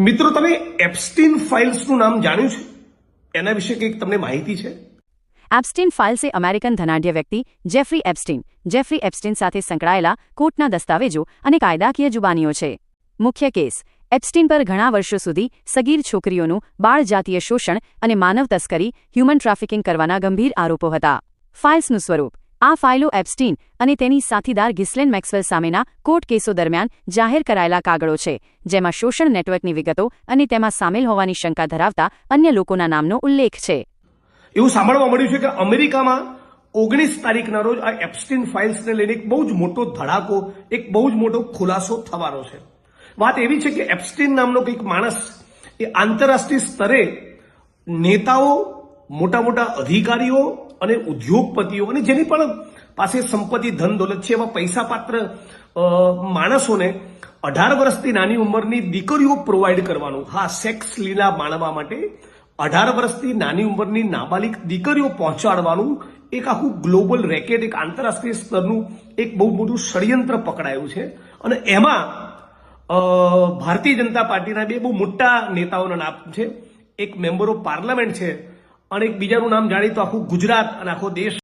મિત્રો, તમે એપ્સ્ટીન ફાઇલ્સનું નામ જાણ્યું છે? એના વિશે કંઈક તમને માહિતી છે? એપ્સ્ટીન ફાઇલ્સ એ અમેરિકન ધનાઢ્ય વ્યક્તિ, જેફરી એપ્સ્ટીન. જેફરી એપ્સ્ટીન સાથે સંકળાયેલા કોર્ટના દસ્તાવેજો અને કાયદાકીય જુબાનીઓ છે. મુખ્ય કેસ, એપ્સ્ટીન પર ઘણા વર્ષો સુધી સગીર છોકરીઓનું બાળ જાતીય શોષણ અને માનવ તસ્કરી, હ્યુમન ટ્રાફિકિંગ કરવાના ગંભીર આરોપો હતા. ફાઇલ્સનું સ્વરૂપ આ ફાઇલો એપ્સ્ટીન અને તેની સાથીદાર ગિસ્લેન મેક્સવેલ સામેના કોર્ટ કેસો દરમિયાન જાહેર કરાયેલા કાગળો છે, જેમાં શોષણ નેટવર્કની વિગતો અને તેમાં સામેલ હોવાની શંકા ધરાવતા અન્ય લોકોના નામનો ઉલ્લેખ છે. એવું સાંભળવા મળ્યું છે કે અમેરિકામાં ઓગણીસ તારીખના રોજ આ એપ્સ્ટીન ફાઇલ્સને લઈને એક બહુ જ મોટો ધડાકો, એક બહુ જ મોટો ખુલાસો થવાનો છે. વાત એવી છે કે એપ્સ્ટીન નામનો કંઈક માણસ એ આંતરરાષ્ટ્રીય સ્તરે નેતાઓ મોટા મોટા અધિકારીઓ અને ઉદ્યોગપતિઓ અને જેની પણ પાસે સંપત્તિ, ધન, દોલત છે, એવા પૈસાપાત્ર માણસોને અઢાર વર્ષથી નાની ઉંમરની દીકરીઓ પ્રોવાઈડ કરવાનું. હા સેક્સ લીલા માણવા માટે અઢાર વર્ષથી નાની ઉંમરની નાબાલિક દીકરીઓ પહોંચાડવાનું એક આખું ગ્લોબલ રેકેટ, એક આંતરરાષ્ટ્રીય સ્તરનું એક બહુ મોટું ષડયંત્ર પકડાયું છે. અને એમાં ભારતીય જનતા પાર્ટીના બે બહુ મોટા નેતાઓના નામ છે. એક મેમ્બર ઓફ પાર્લામેન્ટ છે અને એક બીજાનું નામ જાણી તો આખું ગુજરાત અને આખો દેશ